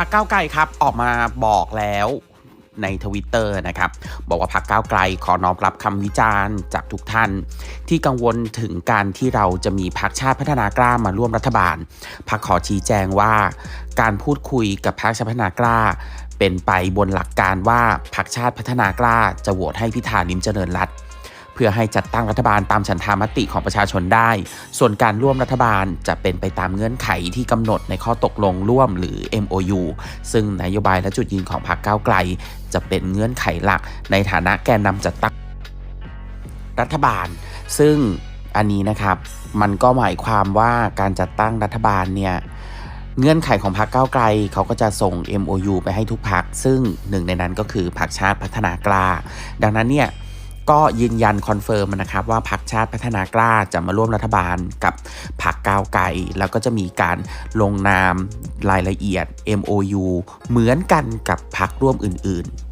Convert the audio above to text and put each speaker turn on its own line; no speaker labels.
พักเก้าไกลครับออกมาบอกแล้วในทวิตเตอร์นะครับ บอกว่าพักก้าวไกลขอน้อมรับคำวิจารณ์จากทุกท่าน ที่กังวลถึงการที่เราจะมีพักชาติพัฒนากล้ามาร่วมรัฐบาลพักขอชี้แจงว่า การพูดคุยกับพักชาติพัฒนากล้า เป็นไปบนหลักการว่าพักชาติพัฒนากล้าจะโหวตให้พิธาลิมเจริญรัตน์ พื่อให้จัดตั้งรัฐบาลตามฉันทามติของประชาชนได้ ส่วนการร่วมรัฐบาลจะเป็นไปตามเงื่อนไขที่กำหนดในข้อตกลงร่วมหรือ MOU ซึ่งนโยบายและจุดยืนของพรรคก้าวไกล จะเป็นเงื่อนไขหลักในฐานะแกนนำจัดตั้งรัฐบาล ซึ่งอันนี้นะครับมันก็หมายความว่าการจัดตั้งรัฐบาลเนี่ยเงื่อนไขของพรรคก้าวไกลเขาก็จะส่ง MOU ไปให้ทุกพรรคซึ่งหนึ่งในนั้นก็คือพรรคชาติพัฒนากล้า ดังนั้นเนี่ย ก็ยืนยันคอนเฟิร์มนะครับว่าพรรคชาติพัฒนากล้าจะมาร่วมรัฐบาลกับพรรคก้าวไกลแล้วก็จะมีการลงนามรายละเอียด MOU เหมือนกันกับพรรคร่วมอื่น ๆ